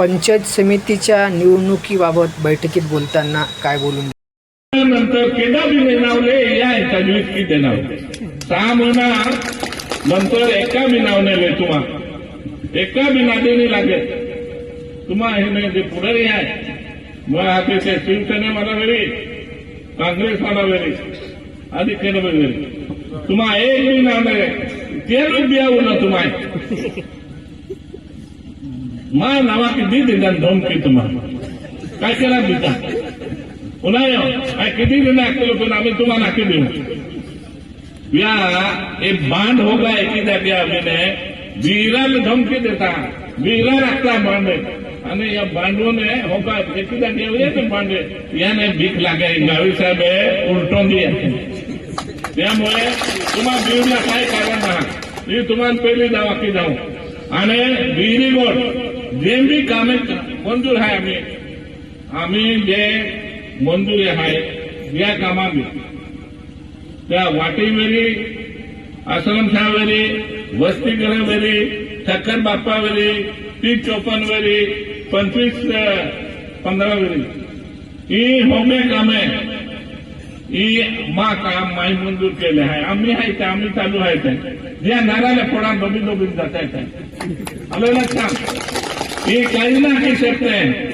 पंचायत समितीच्या निवडणुकीबाबत बैठकीत बोलताना काय बोलून नंतर केदा नावले या एका की ते सहा महिना नंतर एका बी नाव नाही तुम्हा. एका बी नादे नाही लागेल तुम्हा हे नाही जे पुढे आहे. मग आता ते शिवसेने मला वेळी काँग्रेस मला वेळी आधी केलं वेळी तुम्हा एक बी नाव नाही. तेच बियावं ना तुम्हा मा नावा किती दिला धमकी तुम्हा काय केला दिता पुन्हा येऊ काय किती दिन लागतील पण आम्ही तुम्हाला नाकी देऊ या एक बांध होगा एकी जागी आम्ही वीराला धमकी देता वीरा लागता बांध आणि या बांधूने होगा एकी जागी येते बांध याने भीक लागे गावी साहेब आहे उलटून दिया त्यामुळे तुम्हाला बीडला काय कारण आहात मी तुम्हाला पहिली जावा की जाऊ आणि विहिरी गोड जे बी कामे मंजूर आहे आम्ही आम्ही जे मंजुरी आहे या कामांनी त्या वाटेवेरी आश्रमशाळेवेरी वसतिगृहवेरी ठक्कर बाप्पावेरी तीस चोपन्नवेरी पंचवीस अं, ही होमे कामे ही मा काम माही मंजूर केले आहे. आम्ही आहे ते आम्ही चालू आहे ते. ज्या नाराला फोडा बबी दोघी जाता येतात आलं लक्षात ही काही ना काही शकते